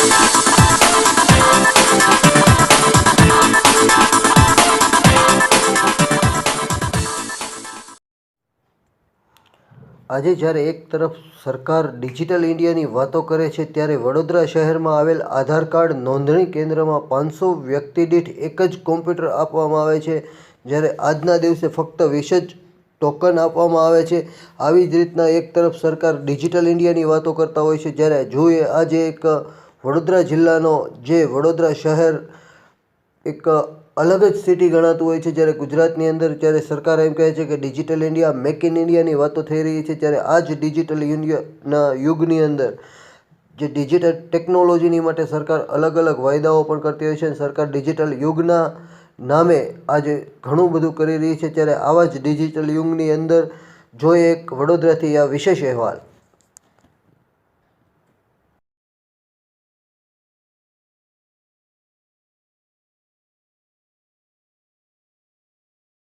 આજે જ્યારે એક તરફ સરકાર ડિજિટલ ઇન્ડિયાની વાતો કરે છે, ત્યારે વડોદરા શહેરમાં આવેલ આધાર કાર્ડ નોંધણી કેન્દ્રમાં પાંચસો વ્યક્તિ દીઠ એક જ કોમ્પ્યુટર આપવામાં આવે છે. જ્યારે આજના દિવસે ફક્ત વીસ જ ટોકન આપવામાં આવે છે. આવી જ રીતના એક તરફ સરકાર ડિજિટલ ઇન્ડિયાની વાતો કરતા હોય છે. જ્યારે જોઈએ આજે એક વડોદરા જિલ્લાનો જે વડોદરા શહેર એક અલગ જ સિટી ગણાતું હોય છે. જ્યારે ગુજરાતની અંદર જ્યારે સરકાર એમ કહે છે કે ડિજિટલ ઇન્ડિયા મેક ઇન ઇન્ડિયાની વાતો થઈ રહી છે, ત્યારે આ જ ડિજિટલ ઇન્ડિયાના યુગની અંદર જે ડિજિટલ ટેકનોલોજીની માટે સરકાર અલગ અલગ વાયદાઓ પણ કરતી હોય છે અને સરકાર ડિજિટલ યુગના નામે આજે ઘણું બધું કરી રહી છે. ત્યારે આવા જ ડિજિટલ યુગની અંદર જોઈએ એક વડોદરાથી આ વિશેષ અહેવાલ